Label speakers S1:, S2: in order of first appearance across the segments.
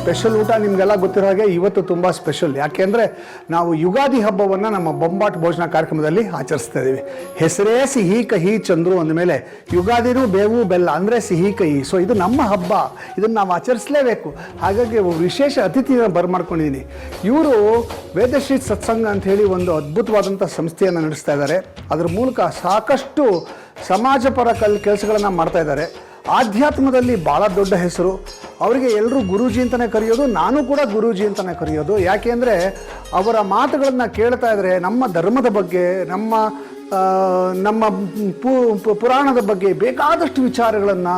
S1: Special ಊಟ ನಿಮಗೆಲ್ಲ ಗೊತ್ತಿರೋ ಹಾಗೆ ಇವತ್ತು ತುಂಬ ಸ್ಪೆಷಲ್. ಯಾಕೆಂದರೆ ನಾವು ಯುಗಾದಿ ಹಬ್ಬವನ್ನು ನಮ್ಮ ಬೊಂಬಾಟ್ ಭೋಜನ ಕಾರ್ಯಕ್ರಮದಲ್ಲಿ ಆಚರಿಸ್ತಾ ಇದ್ದೀವಿ ಹೆಸರೇ ಸಿಹಿ ಕಹಿ ಚಂದ್ರು ಅಂದಮೇಲೆ ಯುಗಾದಿನೂ ಬೇವು, ಬೆಲ್ಲ ಅಂದರೆ ಸಿಹಿ ಕಹಿ. ಸೊ ಇದು ನಮ್ಮ ಹಬ್ಬ. ಇದನ್ನು ನಾವು ಆಚರಿಸಲೇಬೇಕು. ಹಾಗಾಗಿ ವಿಶೇಷ ಅತಿಥಿನ ಬರ್ಮಾಡ್ಕೊಂಡಿದ್ದೀನಿ ಇವರು ವೇದಶ್ರೀ ಸತ್ಸಂಗ ಅಂತ ಹೇಳಿ ಒಂದು ಅದ್ಭುತವಾದಂಥ ಸಂಸ್ಥೆಯನ್ನು ನಡೆಸ್ತಾ ಇದ್ದಾರೆ. ಅದರ ಮೂಲಕ ಸಾಕಷ್ಟು ಸಮಾಜಪರ ಕಲ್, ಕೆಲಸಗಳನ್ನು ಮಾಡ್ತಾ ಇದ್ದಾರೆ. ಆಧ್ಯಾತ್ಮದಲ್ಲಿ ಭಾಳ ದೊಡ್ಡ ಹೆಸರು. ಅವರಿಗೆ ಎಲ್ಲರೂ ಗುರೂಜಿ ಅಂತಲೇ ಕರೆಯೋದು, ನಾನು ಕೂಡ ಗುರೂಜಿ ಅಂತಲೇ ಕರೆಯೋದು. ಯಾಕೆ ಅಂದರೆ ಅವರ ಮಾತುಗಳನ್ನು ಕೇಳ್ತಾ ಇದ್ದರೆ ನಮ್ಮ ಧರ್ಮದ ಬಗ್ಗೆ, ನಮ್ಮ ನಮ್ಮ ಪುರಾಣದ ಬಗ್ಗೆ ಬೇಕಾದಷ್ಟು ವಿಚಾರಗಳನ್ನು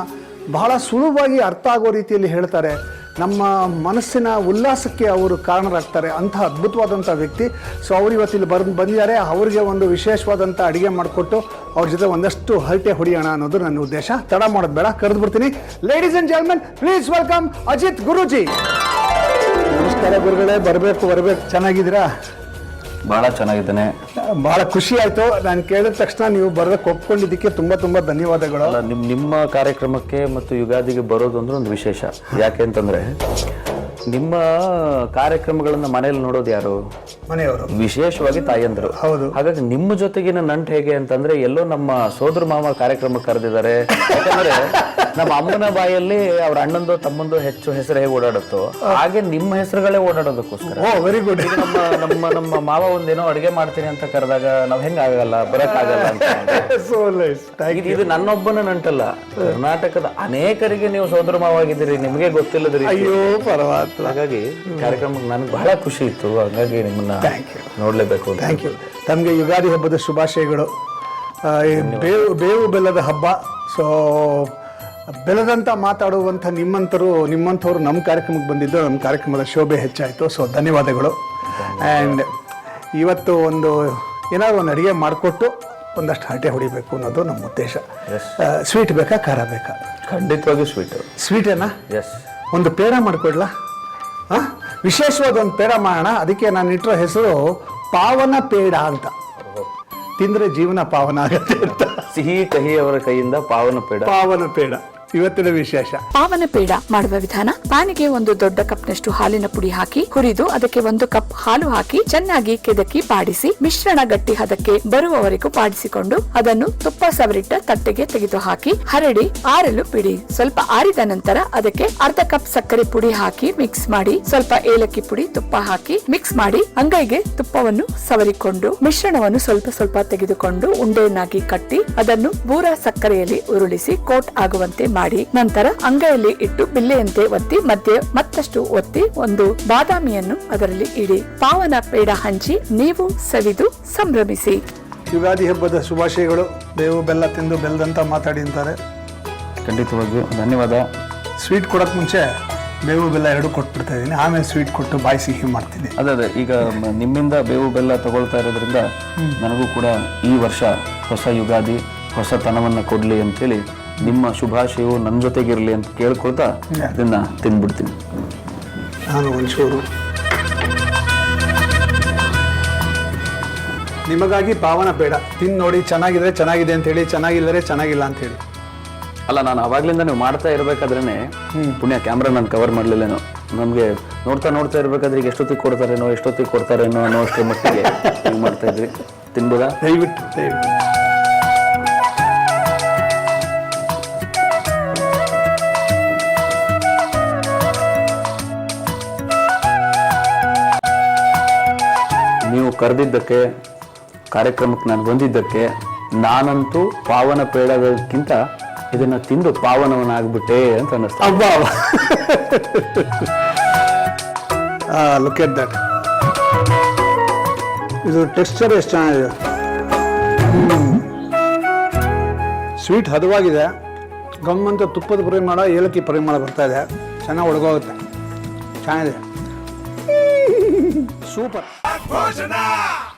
S1: ಬಹಳ ಸುಲಭವಾಗಿ ಅರ್ಥ ಆಗೋ ರೀತಿಯಲ್ಲಿ ಹೇಳ್ತಾರೆ. ನಮ್ಮ ಮನಸ್ಸಿನ ಉಲ್ಲಾಸಕ್ಕೆ ಅವರು ಕಾರಣರಾಗ್ತಾರೆ. ಅಂಥ ಅದ್ಭುತವಾದಂಥ ವ್ಯಕ್ತಿ. ಸೊ ಅವರು ಇವತ್ತಿಲ್ಲಿ ಬರ್ ಬಂದಿದ್ದಾರೆ. ಅವರಿಗೆ ಒಂದು ವಿಶೇಷವಾದಂಥ ಅಡುಗೆ ಮಾಡಿಕೊಟ್ಟು ಅವ್ರ ಜೊತೆ ಒಂದಷ್ಟು ಹರಟೆ ಹೊಡಿಯೋಣ ಅನ್ನೋದು ನನ್ನ ಉದ್ದೇಶ. ತಡ ಮಾಡೋದು ಬೇಡ, ಕರೆದು ಬಿಡ್ತೀನಿ. Ladies and gentlemen please welcome Ajith Guruji. ನಮಸ್ಕಾರ ಗುರುಗಳೇ, ಬರಬೇಕು ಬರಬೇಕು. ಚೆನ್ನಾಗಿದ್ದೀರಾ?
S2: ಬಹಳ ಚೆನ್ನಾಗಿದ್ದಾನೆ.
S1: ಭಾಳ ಖುಷಿ ಆಯ್ತು. ನಾನು ಕೇಳಿದ ತಕ್ಷಣ ನೀವು ಬರೋದಕ್ಕೆ ಒಪ್ಕೊಂಡಿದ್ದಕ್ಕೆ ತುಂಬ ತುಂಬ ಧನ್ಯವಾದಗಳು.
S2: ಅಲ್ಲ ನಿಮ್ ನಿಮ್ಮ ಕಾರ್ಯಕ್ರಮಕ್ಕೆ ಮತ್ತು ಯುಗಾದಿಗೆ ಬರೋದು ಅಂದ್ರೆ ಒಂದು ವಿಶೇಷ. ಯಾಕೆ ಅಂತಂದ್ರೆ ನಿಮ್ಮ ಕಾರ್ಯಕ್ರಮಗಳನ್ನ ಮನೇಲಿ ನೋಡೋದು ಯಾರು?
S1: ಮನೆಯವರು.
S2: ವಿಶೇಷವಾಗಿ ತಾಯಂದ್ರು.
S1: ಹೌದು.
S2: ಹಾಗಾಗಿ ನಿಮ್ಮ ಜೊತೆಗಿನ ನಂಟು ಹೇಗೆ ಅಂತಂದ್ರೆ ಎಲ್ಲೋ ನಮ್ಮ ಸೋದರ ಮಾವ ಕಾರ್ಯಕ್ರಮಕ್ಕೆ ಕರೆದಿದ್ದಾರೆ. ಯಾಕಂದ್ರೆ ನಮ್ಮ ಅಮ್ಮನ ಬಾಯಲ್ಲಿ ಅವ್ರ ಅಣ್ಣಂದು ತಮ್ಮಂದು ಹೆಚ್ಚು ಹೆಸರು ಹೇಗೆ ಓಡಾಡುತ್ತೋ ಹಾಗೆ ನಿಮ್ಮ ಹೆಸರುಗಳೇ ಓಡಾಡೋದಕ್ಕೋಸ್ಕರ.
S1: ಓ ವೆರಿ ಗುಡ್
S2: ನಮ್ಮ ನಮ್ಮ ನಮ್ಮ ಮಾವ ಒಂದೇನೋ ಅಡುಗೆ ಮಾಡ್ತೀನಿ ಅಂತ ಕರೆದಾಗ ನಾವು ಹೆಂಗ ಆಗಲ್ಲ ಬರಕ್ ಆಗಲ್ಲ ಅಂತ
S1: ಸೋ ನೈಸ್
S2: ಇದು ಇದು ನನ್ನೊಬ್ಬನ ನಂಟಲ್ಲ. ಕರ್ನಾಟಕದ ಅನೇಕರಿಗೆ ನೀವು ಸೋದರ ಮಾವಾಗಿದ್ದೀರಿ ನಿಮಗೆ ಗೊತ್ತಿಲ್ಲದ ರೀತಿ
S1: ಅಯ್ಯೋ ಪರವಾಗಿಲ್ಲ
S2: ಹಾಗಾಗಿ ಕಾರ್ಯಕ್ರಮಕ್ಕೆ ನನಗೆ ಬಹಳ ಖುಷಿ ಇತ್ತು. ಹಾಗಾಗಿ ನಿಮ್ಮನ್ನ ನೋಡ್ಲೇಬೇಕು ಅಂತ.
S1: ಥ್ಯಾಂಕ್ ಯು ತಮಗೆ ಯುಗಾದಿ ಹಬ್ಬದ ಶುಭಾಶಯಗಳು. ಬೇವು ಬೇವು ಬೆಲ್ಲದ ಹಬ್ಬ. ಸೊ ಬೆಲ್ಲದಂತ ಮಾತಾಡುವಂಥ ನಿಮ್ಮಂಥರು ನಿಮ್ಮಂಥವ್ರು ನಮ್ಮ ಕಾರ್ಯಕ್ರಮಕ್ಕೆ ಬಂದಿದ್ದು ನಮ್ಮ ಕಾರ್ಯಕ್ರಮದ ಶೋಭೆ ಹೆಚ್ಚಾಯಿತು. ಸೊ ಧನ್ಯವಾದಗಳು. ಆ್ಯಂಡ್ ಇವತ್ತು ಒಂದು ಏನಾದ್ರು ಒಂದು ಅಡುಗೆ ಮಾಡಿಕೊಟ್ಟು ಒಂದಷ್ಟು ಹರಟೆ ಹೊಡಿಬೇಕು ಅನ್ನೋದು ನಮ್ಮ ಉದ್ದೇಶ. ಸ್ವೀಟ್ ಬೇಕಾ ಖಾರ ಬೇಕಾ?
S2: ಖಂಡಿತವಾಗಿ ಸ್ವೀಟ್
S1: ಸ್ವೀಟೇನಾ
S2: ಎಸ್
S1: ಒಂದು ಪೇಡ ಮಾಡಿಕೊಡ್ಲಾ? ಹಾಂ ವಿಶೇಷವಾದ ಒಂದು ಪೇಡ ಮಾಡೋಣ. ಅದಕ್ಕೆ ನಾನು ಇಟ್ಟಿರೋ ಹೆಸರು ಪಾವನ ಪೇಡ ಅಂತ. ತಿಂದರೆ ಜೀವನ ಪಾವನ ಆಗುತ್ತೆ ಅಂತ.
S2: ಸಿಹಿ ಕಹಿ ಅವರ ಕೈಯಿಂದ ಪಾವನ ಪೇಡ.
S1: ಪಾವನ ಪೇಡ. ಇವತ್ತಿನ ವಿಶೇಷ.
S3: ಪಾವನ ಪೇಡ ಮಾಡುವ ವಿಧಾನ, ಪಾನಿಗೆ ಒಂದು ದೊಡ್ಡ ಕಪ್ನಷ್ಟು ಹಾಲಿನ ಪುಡಿ ಹಾಕಿ, ಹುರಿದು ಅದಕ್ಕೆ ಒಂದು ಕಪ್ ಹಾಲು ಹಾಕಿ, ಚೆನ್ನಾಗಿ ಕೆದಕಿ ಪಾಡಿಸಿ, ಮಿಶ್ರಣ ಗಟ್ಟಿ ಹದಕ್ಕೆ ಬರುವವರೆಗೂ ಪಾಡಿಸಿಕೊಂಡು ಅದನ್ನು ತುಪ್ಪ ಸವರಿಟ್ಟ ತಟ್ಟೆಗೆ ತೆಗೆದು ಹಾಕಿ, ಹರಡಿ, ಆರಲು ಬಿಡಿ. ಸ್ವಲ್ಪ ಆರಿದ ನಂತರ ಅದಕ್ಕೆ ಅರ್ಧ ಕಪ್ ಸಕ್ಕರೆ ಪುಡಿ ಹಾಕಿ ಮಿಕ್ಸ್ ಮಾಡಿ, ಸ್ವಲ್ಪ ಏಲಕ್ಕಿ ಪುಡಿ ತುಪ್ಪ ಹಾಕಿ ಮಿಕ್ಸ್ ಮಾಡಿ, ಅಂಗೈಗೆ ತುಪ್ಪವನ್ನು ಸವರಿಕೊಂಡು, ಮಿಶ್ರಣವನ್ನು ಸ್ವಲ್ಪ ಸ್ವಲ್ಪ ತೆಗೆದುಕೊಂಡು ಉಂಡೆಯನ್ನಾಗಿ ಕಟ್ಟಿ, ಅದನ್ನು ಬೂರ ಸಕ್ಕರೆಯಲ್ಲಿ ಉರುಳಿಸಿ, ಕೋಟ್ ಆಗುವಂತೆ ಮಾಡಿ ನಂತರ ಅಂಗೈಯಲ್ಲಿ ಇಟ್ಟು ಬಿಲ್ಲೆಯಂತೆ ಒತ್ತಿ ಮಧ್ಯೆ ಮತ್ತಷ್ಟು ಒತ್ತಿ ಒಂದು ಬಾದಾಮಿಯನ್ನು ಅದರಲ್ಲಿ ಇಡಿ. ಪಾವನ ಪೇಡ ಹಂಚಿ ನೀವು ಸವಿದು ಸಂಭ್ರಮಿಸಿ.
S1: ಯುಗಾದಿ ಹಬ್ಬದ ಶುಭಾಶಯಗಳು. ಬೇವು ಬೆಲ್ಲ ತಿಂದು ಬೆಲ್ಲದಂತ ಮಾತಾಡಿ ಅಂತಾರೆ.
S2: ಖಂಡಿತವಾಗಿಯೂ ಧನ್ಯವಾದ.
S1: ಸ್ವೀಟ್ ಕೊಡೋಕೆ ಮುಂಚೆ ಬೇವು ಬೆಲ್ಲ ಎರಡು ಕೊಟ್ಬಿಡ್ತಾ ಇದ್ದೀನಿ. ಆಮೇಲೆ ಸ್ವೀಟ್ ಕೊಟ್ಟು ಬಾಯಿ ಸಿಹಿ ಮಾಡ್ತೀನಿ.
S2: ಅದೇ ಅದೇ ಈಗ ಮ- ನಿಮ್ಮಿಂದ ಬೇವು ಬೆಲ್ಲ ತಗೊಳ್ತಾ ಇರೋದ್ರಿಂದ ನನಗೂ ಕೂಡ ಈ ವರ್ಷ ಹೊಸ ಯುಗಾದಿ ಹೊಸತನವನ್ನು ಕೊಡಲಿ ಅಂತೇಳಿ ನಿಮ್ಮ ಶುಭಾಶಯವು ನನ್ನ ಜೊತೆಗಿರಲಿ ಅಂತ ಕೇಳ್ಕೊಳ್ತಾ ಇದನ್ನ ತಿನ್ಬಿಡ್ತೀನಿ.
S1: ನಾನು ಒಂಚೂರು. ನಿಮಗಾಗಿ ಪಾವನ ಬೇಡ. ತಿನ್ ನೋಡಿ ಚೆನ್ನಾಗಿದ್ರೆ ಚೆನ್ನಾಗಿದೆ ಅಂತ ಹೇಳಿ ಚೆನ್ನಾಗಿಲ್ಲರೆ ಚೆನ್ನಾಗಿಲ್ಲ ಅಂತ ಹೇಳಿ.
S2: ಅಲ್ಲ ನಾನು ಅವಾಗ್ಲಿಂದ ನೀವು ಮಾಡ್ತಾ ಇರ್ಬೇಕಾದ್ರೇನೆ ಪುಣ್ಯ ಕ್ಯಾಮ್ರಾ ನಾನು ಕವರ್ ಮಾಡ್ಲಿಲ್ಲೇನೋ. ನಮಗೆ ನೋಡ್ತಾ ನೋಡ್ತಾ ಇರ್ಬೇಕಾದ್ರೆ ಈಗ ಎಷ್ಟೊತ್ತಿಗೆ ಕೊಡ್ತಾರೇನೋ ಎಷ್ಟೊತ್ತಿಗೆ ಕೊಡ್ತಾರೇನೋ ಅನ್ನೋ ಅಷ್ಟೇ ಮಟ್ಟಿಗೆ ಮಾಡ್ತಾ ಇದ್ರಿ. ತಿನ್ಬೋದಾ?
S1: ದಯವಿಟ್ಟು ದಯವಿಟ್ಟು.
S2: ಕರೆದಿದ್ದಕ್ಕೆ, ಕಾರ್ಯಕ್ರಮಕ್ಕೆ ನಾನು ಬಂದಿದ್ದಕ್ಕೆ, ನಾನಂತೂ ಪಾವನ ಪೇಡಗಳಿಗಿಂತ ಇದನ್ನು ತಿಂದು ಪಾವನವನಾಗ್ಬಿಟ್ಟೆ ಅಂತ ಅನ್ನಿಸ್ತಾ
S1: ಅಬ್ಬಾ ಲುಕ್ ಎಟ್ ದಟ್ ಇದು ಟೆಕ್ಸ್ಚರ್ ಎಷ್ಟು ಚೆನ್ನಾಗಿದೆ. ಸ್ವೀಟ್ ಹದವಾಗಿದೆ. ಗಮ್ಮಂತ ತುಪ್ಪದ ಪರಿಮಾಣ ಏಲಕ್ಕಿ ಪರಿಮಾಣ ಬರ್ತಾ ಇದೆ. ಚೆನ್ನಾಗಿ ಒಳಗೋಗುತ್ತೆ ಚೆನ್ನಾಗಿದೆ. ಸೂಪರ್. Божена!